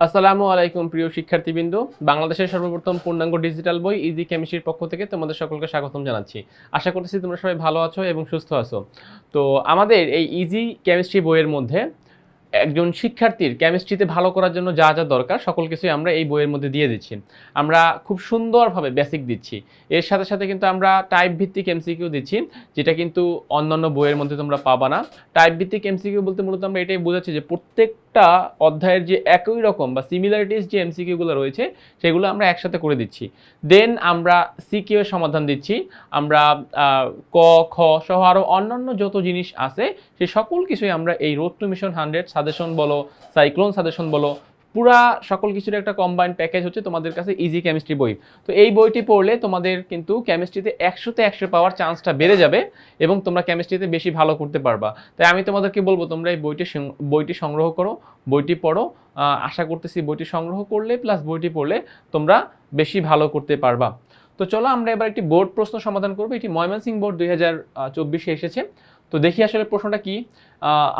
আসসালামু আলাইকুম, প্রিয় শিক্ষার্থীবৃন্দ। বাংলাদেশের সর্বপ্রথম পূর্ণাঙ্গ ডিজিটাল বই ইজি কেমিস্ট্রির পক্ষ থেকে তোমাদের সকলকে স্বাগতম জানাচ্ছি। আশা করতেছি তোমরা সবাই ভালো আছো এবং সুস্থ আছো। তো আমাদের এই ইজি কেমিস্ট্রি বইয়ের মধ্যে একজন শিক্ষার্থীর কেমিস্ট্রিতে ভালো করার জন্য যা যা দরকার, সকল কিছুই আমরা এই বইয়ের মধ্যে দিয়ে দিচ্ছি। আমরা খুব সুন্দরভাবে বেসিক দিচ্ছি। এর সাথে সাথে কিন্তু আমরা টাইপ ভিত্তিক এমসিকিউ দিচ্ছি, যেটা কিন্তু অন্যান্য বইয়ের মধ্যে তোমরা পাবা না। টাইপ ভিত্তিক এমসিকিউ বলতে মূলত আমরা এটাই বোঝাচ্ছি যে প্রত্যেকটা অধ্যায়ের যে একই রকম বা সিমিলারিটিস যে এমসিকিউগুলো রয়েছে, সেগুলো আমরা একসাথে করে দিচ্ছি। দেন আমরা সিকিউ এর সমাধান দিচ্ছি। আমরা ক, খ সহ আরও অন্যান্য যত জিনিস আছে, সে সকল কিছুই আমরা এই road to mission hundred suggestion বলো, সাইক্লোন সাজেশন বলো, পুরা সকল কিছুর একটা কম্বাইন্ড প্যাকেজ হচ্ছে তোমাদের কাছে ইজি কেমিস্ট্রি বই। তো এই বইটি পড়লে তোমাদের কিন্তু কেমিস্ট্রিতে একশোতে একশো পাওয়ার চান্সটা বেড়ে যাবে এবং তোমরা কেমিস্ট্রিতে বেশি ভালো করতে পারবা। তাই আমি তোমাদেরকে বলব, তোমরা এই বইটি বইটি সংগ্রহ করো, বইটি পড়ো আশা করতেছি বইটি সংগ্রহ করলে প্লাস বইটি পড়লে তোমরা বেশি ভালো করতে পারবা। তো চলো আমরা এবার একটি বোর্ড প্রশ্ন সমাধান করব, এটি ময়মনসিং বোর্ড দুই হাজার চব্বিশে এসেছে। তো দেখি আসলে প্রশ্নটা কি?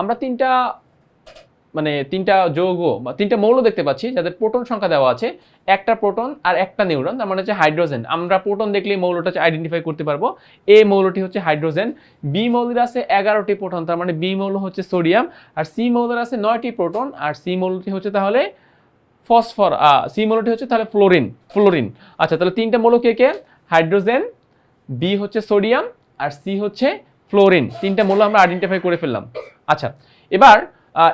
আমরা তিনটা মানে তিনটা যৌগ বা তিনটা মৌল দেখতে পাচ্ছি, যাদের প্রোটন সংখ্যা দেওয়া আছে। একটা প্রোটন আর একটা নিউরন, তার মানে হচ্ছে হাইড্রোজেন। আমরা প্রোটন দেখলেই মৌলটা আইডেন্টিফাই করতে পারব। এ মৌলটি হচ্ছে হাইড্রোজেন। বি মৌলের আছে এগারোটি প্রোটন, তার মানে বি মৌল হচ্ছে সোডিয়াম। আর সি মৌলের আছে নয়টি প্রোটন। আর সি মৌলটি হচ্ছে তাহলে ফসফর সি মৌলটি হচ্ছে তাহলে ফ্লোরিন ফ্লোরিন। আচ্ছা তাহলে তিনটা মৌল কে কে? হাইড্রোজেন, বি হচ্ছে সোডিয়াম, আর সি হচ্ছে ফ্লোরিন। তিনটা মৌল আমরা আইডেন্টিফাই করে ফেললাম। আচ্ছা এবার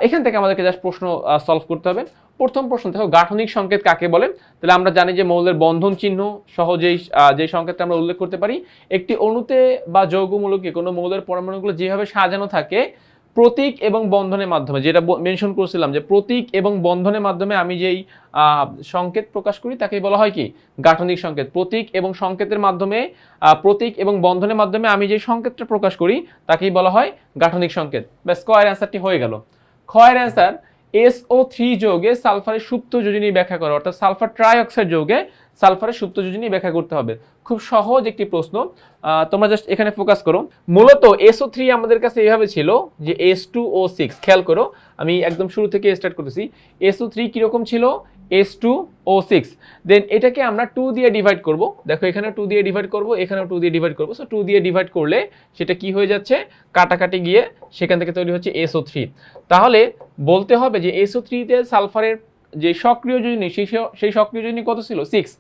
এখান থেকে আমাদেরকে জাস্ট প্রশ্ন সলভ করতে হবে। প্রথম প্রশ্ন, দেখো, গাঠনিক সংকেত কাকে বলে? তাহলে আমরা জানি যে মৌলের বন্ধন চিহ্ন সহ যেই যেই সংকেতটা আমরা উল্লেখ করতে পারি, একটি অণুতে বা যৌগমূলকে কোনো মৌলের পরমাণুগুলো যেভাবে সাজানো থাকে, প্রতীক এবং বন্ধনের মাধ্যমে, যেটা মেনশন করছিলাম যে প্রতীক এবং বন্ধনের মাধ্যমে আমি যেই সংকেত প্রকাশ করি তাকেই বলা হয় কি? গাঠনিক সংকেত। প্রতীক এবং সংকেতের মাধ্যমে প্রতীক এবং বন্ধনের মাধ্যমে আমি যে সংকেতটা প্রকাশ করি, তাকেই বলা হয় গাঠনিক সংকেত। ব্যাস কয়ের অ্যান্সারটি হয়ে গেল। ক্ষয়ের অ্যান্সার এসও থ্রি যোগে সালফারের সুপ্ত যোজনী ব্যাখ্যা করো, অর্থাৎ সালফার ট্রাইঅক্সাইড যোগে সালফারের সুপ্ত যোজনী ব্যাখ্যা করতে হবে। খুব সহজ একটি প্রশ্ন। তোমরা জাস্ট এখানে ফোকাস করো। মূলত এসও থ্রি আমাদের কাছে এইভাবে ছিল যে এস টু ও সিক্স, খেয়াল করো। আমি একদম শুরু থেকে স্টার্ট করতেছি। এসও থ্রি কীরকম ছিল? S two O six then এটাকে আমরা টু দিয়ে ডিভাইড করব। দেখো এখানে টু দিয়ে ডিভাইড করব, এখানেও টু দিয়ে ডিভাইড করব। সো টু দিয়ে ডিভাইড করলে সেটা কি হয়ে যাচ্ছে? কাটাকাটি গিয়ে সেখান থেকে তৈরি হচ্ছে এসও থ্রি তাহলে বলতে হবে যে এসও থ্রিতে সালফারের যে সক্রিয় যোজনী সেই সেই সক্রিয় যোজনী কত ছিল? সিক্স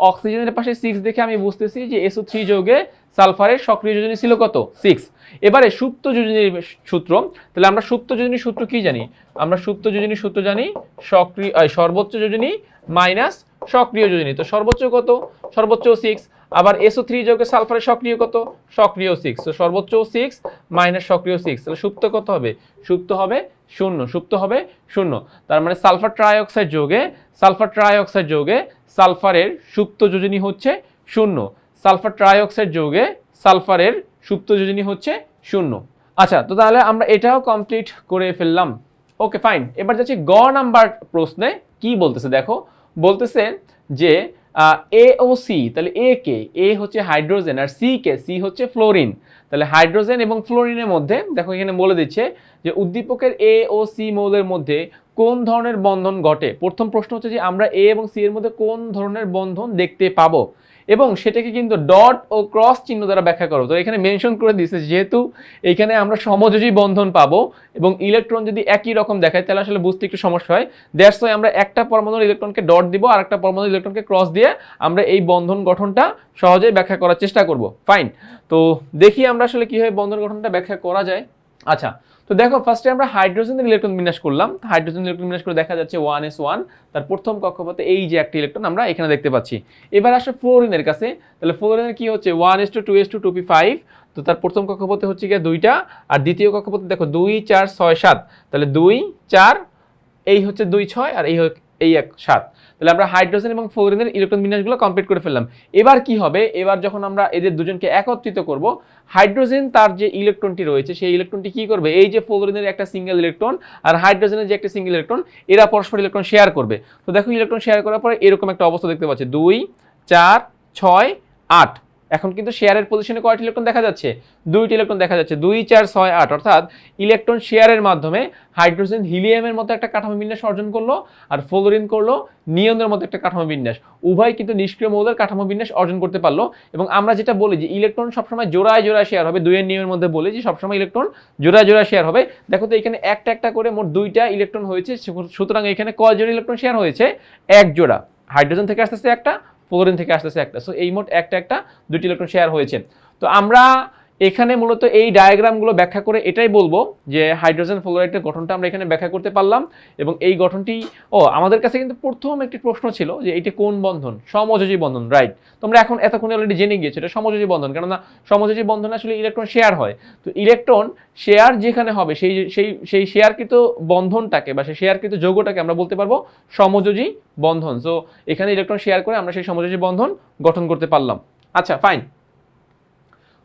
অক্সিজেনের পাশে সিক্স দেখে আমি বুঝতেছি যে এসও থ্রি যোগে সালফারের সক্রিয় যোজনী ছিল কত? সিক্স এবারে সুপ্ত যোজনীর সূত্র, তাহলে আমরা সুপ্ত যোজনীর সূত্র কি জানি? আমরা সুপ্ত যোজনীর সূত্র জানি সক্রিয় সর্বোচ্চ যোজনী মাইনাস সক্রিয় যোজনী তো সর্বোচ্চ কত? সর্বোচ্চ সিক্স আবার এসও থ্রি যোগে সালফারের সক্রিয় কত? সক্রিয় সিক্স তো সর্বোচ্চ সিক্স মাইনাস সক্রিয় সিক্স তাহলে সুপ্ত কত হবে? সুপ্ত হবে শূন্য, সুপ্ত হবে শূন্য। তার মানে সালফার ট্রাইঅক্সাইড যোগে, সালফার ট্রাইঅক্সাইড যোগে সালফারের সুপ্ত যোজনী হচ্ছে শূন্য। সালফার ট্রাইঅক্সাইড যোগে সালফারের সুপ্ত যোজনী হচ্ছে শূন্য। আচ্ছা তো তাহলে আমরা এটাও কমপ্লিট করে ফেললাম। ওকে ফাইন এবার যাচ্ছি গ নাম্বার প্রশ্নে। কি বলতেছে? দেখো বলতেছে যে এ ও সি তাহলে এ কে? এ হচ্ছে হাইড্রোজেন আর সি কে? সি হচ্ছে ফ্লোরিন। তাহলে হাইড্রোজেন এবং ফ্লোরিনের মধ্যে, দেখো এখানে বলে দিচ্ছে যে উদ্দীপকের এ ও সি মৌলের মধ্যে কোন ধরনের বন্ধন ঘটে? প্রথম প্রশ্ন হচ্ছে যে আমরা এ এবং সি এর মধ্যে কোন ধরনের বন্ধন দেখতে পাবো? এবং সেটাকে কিন্তু ডট ও ক্রস চিহ্ন দ্বারা ব্যাখ্যা করো। তো এখানে মেনশন করে দিয়েছে যেহেতু এখানে আমরা সমযোজী বন্ধন পাবো এবং ইলেকট্রন যদি একই রকম দেখায়, তাহলে আসলে বুঝতে একটু সমস্যা হয়। দ্যাটস ওয়াই আমরা একটা পরমাণুর ইলেকট্রনকে ডট দিব, আর একটা পরমাণুর ইলেকট্রনকে ক্রস দিয়ে আমরা এই বন্ধন গঠনটা সহজেই ব্যাখ্যা করার চেষ্টা করব। ফাইন তো দেখি আমরা আসলে কীভাবে বন্ধন গঠনটা ব্যাখ্যা করা যায়। আচ্ছা তো দেখো ফার্স্টে আমরা হাইড্রোজেনের ইলেকট্রন বিন্যাস করলাম। হাইড্রোজেন ইলেকট্রন বিন্যাস করে দেখা যাচ্ছে ওয়ান এস ওয়ান তার প্রথম কক্ষপথে এই যে একটি ইলেকট্রন আমরা এখানে দেখতে পাচ্ছি। এবার আসে ফ্লোরিনের কাছে। তাহলে ফ্লোরিনের কি হচ্ছে? One s two two s two two p five তো তার প্রথম কক্ষপথে হচ্ছে গিয়ে দুইটা, আর দ্বিতীয় কক্ষপথে দেখো দুই, চার, ছয়, সাত। তাহলে দুই, চার, এই হচ্ছে দুই, ছয়, আর এই এই এক, সাত। তাহলে আমরা হাইড্রোজেন এবং ফ্লোরিনের ইলেকট্রন বিন্যাসগুলো কমপ্লিট করে ফেললাম। এবার কি হবে? এবার যখন আমরা এদের দুজনকে একত্রিত করব, হাইড্রোজেন তার যে ইলেকট্রনটি রয়েছে, সেই ইলেকট্রনটি কি করবে? এই যে ফ্লোরিনের একটা সিঙ্গেল ইলেকট্রন আর হাইড্রোজেনের যে একটা সিঙ্গেল ইলেকট্রন এরা পরস্পর ইলেকট্রন শেয়ার করবে। তো দেখো ইলেকট্রন শেয়ার করার পরে এরকম একটা অবস্থা দেখতে পাচ্ছি। দুই, চার, ছয়, আট। এখন কিন্তু শেয়ারের পজিশনে কয়টি ইলেকট্রন দেখা যাচ্ছে? দুইটি ইলেকট্রন দেখা যাচ্ছে। দুই, চার, ছয়, আট, অর্থাৎ ইলেকট্রন শেয়ারের মাধ্যমে হাইড্রোজেন হিলিয়ামের মতো একটা কাঠামো বিন্যাস অর্জন করল আর ফ্লোরিন করল নিয়নের মতো একটা কাঠামো বিন্যাস। উভয় কিন্তু নিষ্ক্রিয় মৌলের কাঠামো বিন্যাস অর্জন করতে পারল এবং আমরা যেটা বলি যে ইলেকট্রন সবসময় জোড়ায় জোড়ায় শেয়ার হবে, দুইয়ের নিয়মের মধ্যে বলি যে সবসময় ইলেকট্রন জোড়ায় জোড়ায় শেয়ার হবে। দেখো তো এখানে একটা একটা করে মোট দুইটা ইলেকট্রন হয়েছে সুতরাং এখানে কয় জোড়া ইলেকট্রন শেয়ার হয়েছে? এক জোড়া। হাইড্রোজেন থেকে আসতেছে একটা ফ্লোরিন থেকে আসতেছে একটা। সো এই মোট একটা একটা দুইটি ইলেকট্রন শেয়ার হয়েছে। তো আমরা এখানে মূলত এই ডায়াগ্রামগুলো ব্যাখ্যা করে এটাই বলব যে হাইড্রোজেন ফ্লোরাইডের গঠনটা আমরা এখানে ব্যাখ্যা করতে পারলাম এবং এই গঠনটি, ও, আমাদের কাছে কিন্তু প্রথম একটি প্রশ্ন ছিল যে এটি কোন বন্ধন? সমযোজী বন্ধন রাইট তোমরা এখন এতক্ষণ অলরেডি জেনে গিয়েছো, এটা সমযোজী বন্ধন, কেননা সমযোজী বন্ধন আসলে ইলেকট্রন শেয়ার হয়। তো ইলেকট্রন শেয়ার যেখানে হবে, সেই সেই সেই শেয়ারকৃত বন্ধনটাকে বা সেই শেয়ারকৃত যৌগটাকে আমরা বলতে পারব সমযোজী বন্ধন। সো এখানে ইলেকট্রন শেয়ার করে আমরা সেই সমযোজী বন্ধন গঠন করতে পারলাম। আচ্ছা ফাইন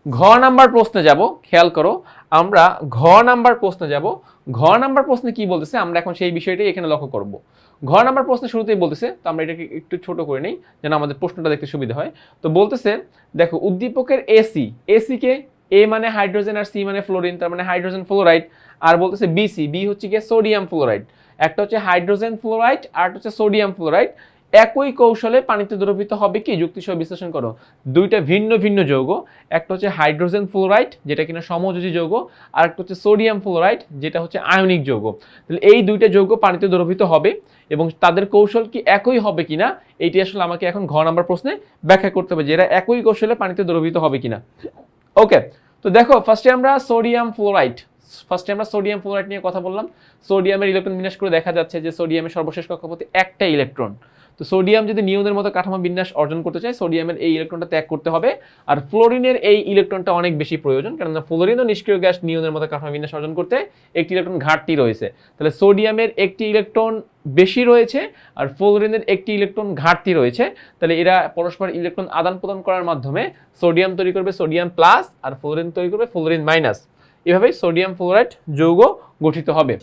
ঘ নাম্বার প্রশ্নে যাব, খেয়াল করো, আমরা ঘ নাম্বার প্রশ্নে যাব। ঘ নাম্বার প্রশ্নে কি বলতেছে? আমরা এখন সেই বিষয়টাই এখানে লক্ষ্য করব। ঘ নাম্বার প্রশ্নে শুরুতেই বলতেছে, তো আমরা এটাকে একটু ছোট করে নেই, যেন আমাদের প্রশ্নটা দেখতে সুবিধা হয়। তো বলতেছে, দেখো, উদ্দীপকের এসি এসি কে এ মানে হাইড্রোজেন আর সি মানে ফ্লোরিন তার মানে হাইড্রোজেন ফ্লোরাইড আর বলতেছে বিসি বি হচ্ছে গিয়ে সোডিয়াম ফ্লোরাইড একটা হচ্ছে হাইড্রোজেন ফ্লোরাইড আর হচ্ছে সোডিয়াম ফ্লোরাইড একই কৌশলে পানিতে দ্রবীভূত হবে কি? যুক্তিসহ বিশ্লেষণ করো। দুইটা ভিন্ন ভিন্ন যৌগ। একটা হচ্ছে হাইড্রোজেন ফ্লোরাইড, যেটা কিনা সমযোজী যৌগ। আর একটা হচ্ছে সোডিয়াম ফ্লোরাইড, যেটা হচ্ছে আয়নিক যৌগ। তাহলে এই দুইটা যৌগ পানিতে দ্রবীভূত হবে এবং তাদের কৌশল কি একই হবে কিনা? এইটি আসলে আমাকে এখন ঘ নাম্বার প্রশ্নে ব্যাখ্যা করতে হবে যে এরা একই কৌশলে পানিতে দ্রবীভূত হবে কিনা। ওকে, তো দেখো ফার্স্টে আমরা সোডিয়াম ফ্লোরাইড ফার্স্টে আমরা সোডিয়াম ফ্লোরাইড নিয়ে কথা বললাম। সোডিয়ামের ইলেকট্রন বিন্যাস করে দেখা যাচ্ছে যে সোডিয়ামের সর্বশেষ কক্ষপথে একটা ইলেকট্রন তো সোডিয়াম যদি নিয়নের মতো কাঠামো বিন্যাস অর্জন করতে চায়, সোডিয়ামের এই ইলেকট্রনটা ত্যাগ করতে হবে। আর ফ্লোরিনের এই ইলেকট্রনটা অনেক বেশি প্রয়োজন, কেননা ফ্লোরিনও নিষ্ক্রিয় গ্যাস নিয়নের মতো কাঠামো বিন্যাস অর্জন করতে একটি ইলেকট্রন ঘাটতি রয়েছে। তাহলে সোডিয়ামের একটি ইলেকট্রন বেশি রয়েছে আর ফ্লোরিনের একটি ইলেকট্রন ঘাটতি রয়েছে। তাহলে এরা পরস্পর ইলেকট্রন আদান প্রদান করার মাধ্যমে সোডিয়াম তৈরি করবে সোডিয়াম প্লাস আর ফ্লোরিন তৈরি করবে ফ্লোরিন মাইনাস। এভাবেই সোডিয়াম ফ্লোরাইড যৌগ গঠিত হবে।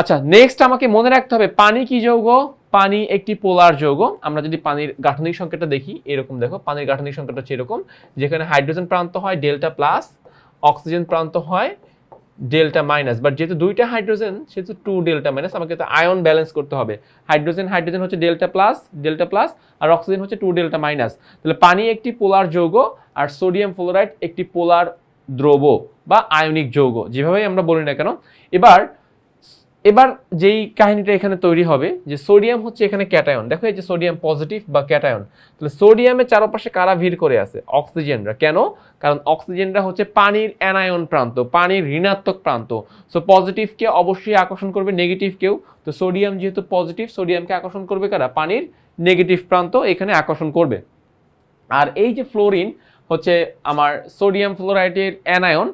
আচ্ছা নেক্সট আমাকে মনে রাখতে হবে, পানি কি যৌগ? পানি একটি পোলার যৌগ। আমরা যদি পানির গাঠনিক সংখ্যাটা দেখি, এরকম দেখো, পানির গাঠনিক সংখ্যাটা হচ্ছে এরকম, যেখানে হাইড্রোজেন প্রান্ত হয় ডেল্টা প্লাস অক্সিজেন প্রান্ত হয় ডেল্টা মাইনাস বাট যেহেতু দুইটা হাইড্রোজেন সেহেতু টু ডেল্টা মাইনাস আমাকে তো আয়ন ব্যালেন্স করতে হবে। হাইড্রোজেন হাইড্রোজেন হচ্ছে ডেল্টা প্লাস ডেল্টা প্লাস আর অক্সিজেন হচ্ছে টু ডেল্টা মাইনাস তাহলে পানি একটি পোলার যৌগ, আর সোডিয়াম ফ্লোরাইড একটি পোলার দ্রব বা আয়নিক যৌগ, যেভাবেই আমরা বলি না কেন। এবার এবার যেই কাহিনীটা এখানে তৈরি হবে, যে সোডিয়াম হচ্ছে এখানে ক্যাটায়ন। দেখো এই যে সোডিয়াম পজিটিভ বা ক্যাটায়ন। তাহলে সোডিয়ামের চারপাশে কারা ভিড় করে আছে? অক্সিজেনরা। কেন? কারণ অক্সিজেনরা হচ্ছে পানির অ্যানায়ন প্রান্ত, পানির ঋণাত্মক প্রান্ত। সো পজিটিভকে অবশ্যই আকর্ষণ করবে নেগেটিভকেও তো সোডিয়াম যেহেতু পজিটিভ সোডিয়ামকে আকর্ষণ করবে কারা? পানির নেগেটিভ প্রান্ত এখানে আকর্ষণ করবে। আর এই যে ফ্লোরিন হচ্ছে আমার সোডিয়াম ফ্লোরাইডের অ্যানায়ন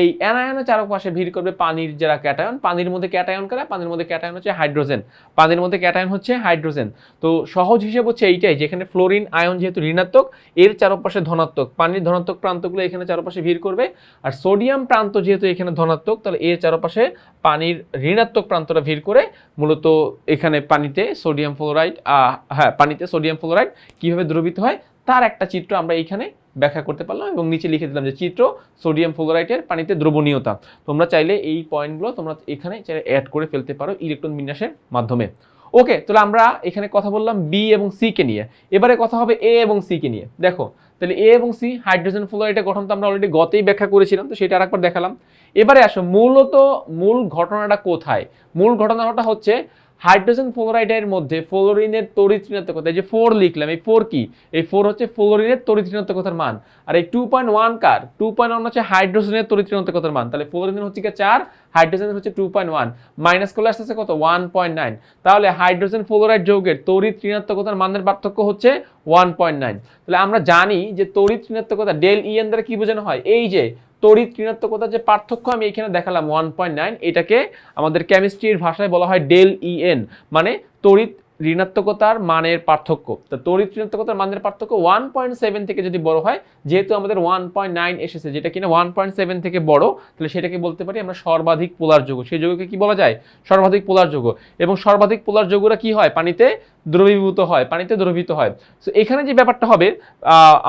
এই অ্যানায়নের চারপাশে ভিড় করবে পানির যারা ক্যাটায়ন, পানির মধ্যে ক্যাটায়ন কারা, পানির মধ্যে ক্যাটায়ন হচ্ছে হাইড্রোজেন। পানির মধ্যে ক্যাটায়ন হচ্ছে হাইড্রোজেন। তো সহজ হিসেব হচ্ছে এইটাই, যেখানে ফ্লোরিন, আয়ন যেহেতু ঋণাত্মক, এর চারপাশে ধনাত্মক। পানির ধনাত্মক প্রান্তগুলো এখানে চারপাশে ভিড় করবে, আর সোডিয়াম প্রান্ত যেহেতু এখানে ধনাত্মক, তাহলে এর চারপাশে পানির ঋণাত্মক প্রান্তটা ভিড় করে, মূলত এখানে পানিতে সোডিয়াম ফ্লোরাইড হ্যাঁ পানিতে সোডিয়াম ফ্লোরাইড কীভাবে দ্রবীত হয়, তার একটা চিত্র আমরা এইখানে ব্যাখ্যা করতে পারলাম এবং নিচে লিখে দিলাম যে চিত্র, সোডিয়াম ফ্লোরাইডের পানিতে দ্রবণীয়তা। তোমরা চাইলে এই পয়েন্টগুলো তোমরা এখানে চাইলে অ্যাড করে ফেলতে পারো ইলেকট্রন বিন্যাসের মাধ্যমে। ওকে তাহলে আমরা এখানে কথা বললাম বি এবং সি কে নিয়ে। এবারে কথা হবে এ এবং সি কে নিয়ে। দেখো, তাহলে এ এবং সি হাইড্রোজেন ফ্লোরাইডের গঠন তো আমরা অলরেডি গতেই ব্যাখ্যা করেছিলাম, তো সেটা আরেকবার দেখালাম। এবারে আসো, মূলত মূল ঘটনাটা কোথায়? মূল ঘটনাটা হচ্ছে হাইড্রোজেন ফ্লোরাইডের মধ্যে ফ্লোরিনের তড়িৎ ঋণাত্মকতা এই যে ফোর লিখলাম, এই ফোর কি? এই ফোর হচ্ছে ফ্লোরিনের তড়িৎ ঋণাত্মকতার মান। আর এই টু পয়েন্ট ওয়ান কার? টু পয়েন্ট ওয়ান হচ্ছে হাইড্রোজেনের তড়িৎ ঋণাত্মকতার মান। তাহলে ফ্লোরিনের হচ্ছে চার? হাইড্রোজেনের হচ্ছে টু পয়েন্ট ওয়ান মাইনাস করলে আসতেছে কত? ওয়ান পয়েন্ট নাইন তাহলে হাইড্রোজেন ফ্লোরাইড যৌগের তড়িৎ ঋণাত্মকতার মানের পার্থক্য হচ্ছে ওয়ান পয়েন্ট নাইন তাহলে আমরা জানি যে তড়িৎ ঋণাত্মকতা ডেল ইএন দ্বারা কি বোঝানো হয়? এই যে তড়িৎ ঋণাত্মকতার যে পার্থক্য আমি এখানে দেখালাম ওয়ান পয়েন্ট নাইন এটাকে আমাদের কেমিস্ট্রির ভাষায় বলা হয় ডেল ইএন মানে তড়িৎ ঋণাত্মকতার মানের পার্থক্য। তো তড়িৎ ঋণাত্মকতার মানের পার্থক্য ওয়ান পয়েন্ট সেভেন থেকে যদি বড় হয়, যেহেতু আমাদের ওয়ান পয়েন্ট নাইন এসেছে, যেটা কিনা ওয়ান পয়েন্ট সেভেন থেকে বড়, তাহলে সেটাকে বলতে পারি আমরা সর্বাধিক পোলার যৌগ। সেই যৌগকে কি বলা যায়? সর্বাধিক পোলার যৌগ। এবং সর্বাধিক পোলার যৌগরা কি হয়? পানিতে দ্রবীভূত হয়, পানিতে দ্রবীভূত হয়। তো এখানে যে ব্যাপারটা হবে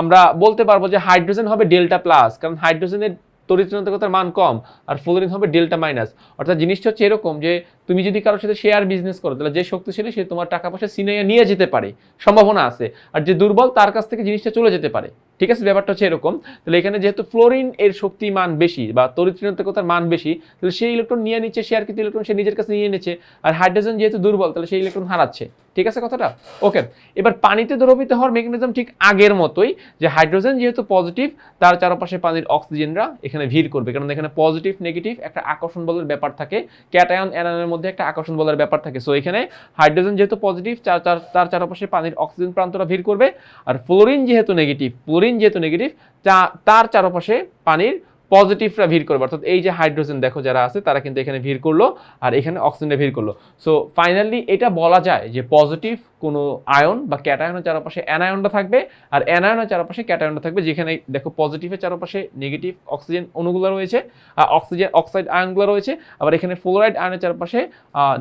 আমরা বলতে পারব যে হাইড্রোজেন হবে ডেল্টা প্লাস কারণ হাইড্রোজেনের তড়িৎ ঋণাত্মকতার মান কম আর ফ্লোরিন হবে ডেল্টা মাইনাস অর্থাৎ জিনিসটা হচ্ছে এরকম যে তুমি যদি কারোর সাথে শেয়ার বিজনেস করো, তাহলে যে শক্তিশালী সে তোমার টাকা পয়সা সিনাইয়া নিয়ে যেতে পারে, সম্ভাবনা আছে। আর যে দুর্বল, তার কাছ থেকে জিনিসটা চলে যেতে পারে। ঠিক আছে, ব্যাপারটা হচ্ছে এরকম। তাহলে এখানে যেহেতু ফ্লোরিন এর শক্তি মান বেশি বা ঋণাত্মকতার মান বেশি, তাহলে সেই ইলেকট্রন নিয়ে নিচ্ছে শেয়ার কিন্তু ইলেকট্রন সে নিজের কাছে নিয়ে নিচ্ছে। আর হাইড্রোজেন যেহেতু দুর্বল, তাহলে সেই ইলেকট্রন হারাচ্ছে। ঠিক আছে কথাটা? ওকে এবার পানিতে দ্রবীভূত হওয়ার মেকানিজম ঠিক আগের মতোই, যে হাইড্রোজেন যেহেতু পজিটিভ তার চারপাশে পানির অক্সিজেনরা এখানে ভিড় করবে। কারণ এখানে পজিটিভ নেগেটিভ একটা আকর্ষণ বলের ব্যাপার থাকে। ক্যাটায়ন অ্যানায়নের মধ্যে একটা আকর্ষণ বলার ব্যাপার থাকে। সো এখানে হাইড্রোজেন যেহেতু পজিটিভ তার তার- তার চারপাশে পানির অক্সিজেন প্রান্তরা ভিড় করবে। আর ফ্লোরিন যেহেতু নেগেটিভ ফ্লোরিন যেহেতু নেগেটিভ তার চারপাশে পানির পজিটিভরা ভিড় করবে। অর্থাৎ এই যে হাইড্রোজেন দেখো যারা আছে, তারা কিন্তু এখানে ভিড় করল আর এখানে অক্সিজেনে ভিড় করল। সো ফাইনালি এটা বলা যায় যে পজিটিভ কোনো আয়ন বা ক্যাটায়নের চারপাশে অ্যানায়নটা থাকবে আর অ্যানায়নের চারপাশে ক্যাটায়নটা থাকবে যেখানে দেখো পজিটিভের চারপাশে নেগেটিভ অক্সিজেন অণুগুলো রয়েছে, আর অক্সিজেন অক্সাইড আয়নগুলো রয়েছে, আবার এখানে ফ্লোরাইড আয়নের চারপাশে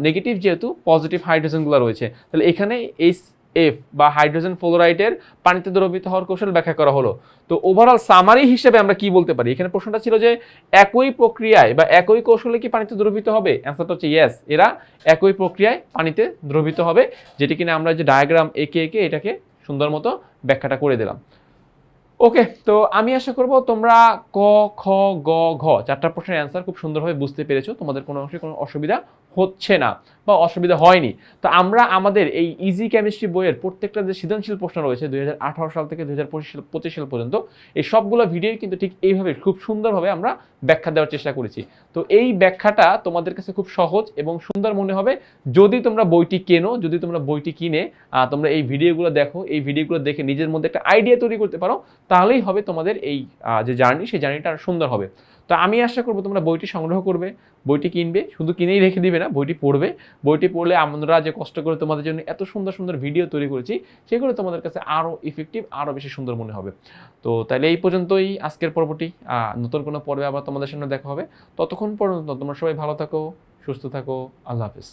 নেগেটিভ যেহেতু পজিটিভ হাইড্রোজেনগুলো রয়েছে। তাহলে এখানে এইচ এফ বা হাইড্রোজেন ফ্লোরাইডের পানিতে দ্রবীভূত হওয়ার কৌশল ব্যাখ্যা করা হলো। তো ওভারঅল সামারি হিসেবে আমরা কি বলতে পারি? এখানে প্রশ্নটা ছিল যে একই প্রক্রিয়ায় বা একই কৌশলে কি পানিতে দ্রবীভূত হবে? অ্যান্সারটা হচ্ছে ইয়েস এরা একই প্রক্রিয়ায় পানিতে দ্রবীভূত হবে, যেটি কিনা আমরা যে ডায়াগ্রাম এঁকে এঁকে এটাকে সুন্দর মতো ব্যাখ্যাটা করে দিলাম। ওকে তো আমি আশা করব তোমরা ক, খ, গ, ঘ চারটা প্রশ্নের অ্যান্সার খুব সুন্দরভাবে বুঝতে পেরেছ। তোমাদের কোনো অংশে কোনো অসুবিধা হচ্ছে না বা অসুবিধা হয়নি। তো আমরা আমাদের এই ইজি কেমিস্ট্রি বইয়ের প্রত্যেকটা যে সৃজনশীল প্রশ্ন রয়েছে দু হাজার আঠারো সাল থেকে দুই সাল পর্যন্ত, এই সবগুলো ভিডিও কিন্তু ঠিক এইভাবে খুব সুন্দরভাবে আমরা ব্যাখ্যা দেওয়ার চেষ্টা করেছি। তো এই ব্যাখ্যাটা তোমাদের কাছে খুব সহজ এবং সুন্দর মনে হবে। যদি তোমরা বইটি কেনো, যদি তোমরা বইটি কিনে তোমরা এই ভিডিওগুলো দেখো, এই ভিডিওগুলো দেখে নিজের মধ্যে একটা আইডিয়া তৈরি করতে পারো, তাহলেই হবে তোমাদের এই যে জার্নি সেই জার্নিটা সুন্দর হবে। তো আমি আশা করব তোমরা বইটি সংগ্রহ করবে, বইটি কিনবে, শুধু কিনেই রেখে দিবে না, বইটি পড়বে। বইটি পড়লে আমরা যে কষ্ট করে তোমাদের জন্য এত সুন্দর সুন্দর ভিডিও তৈরি করেছি, সেগুলো তোমাদের কাছে আরও ইফেক্টিভ আরও বেশি সুন্দর মনে হবে। তো তাহলে এই পর্যন্তই আজকের পর্বটি। নতুন কোনো পর্বে আবার তোমাদের সামনে দেখা হবে। ততক্ষণ পর্যন্ত তোমরা সবাই ভালো থাকো, সুস্থ থাকো, আল্লাহ হাফিজ।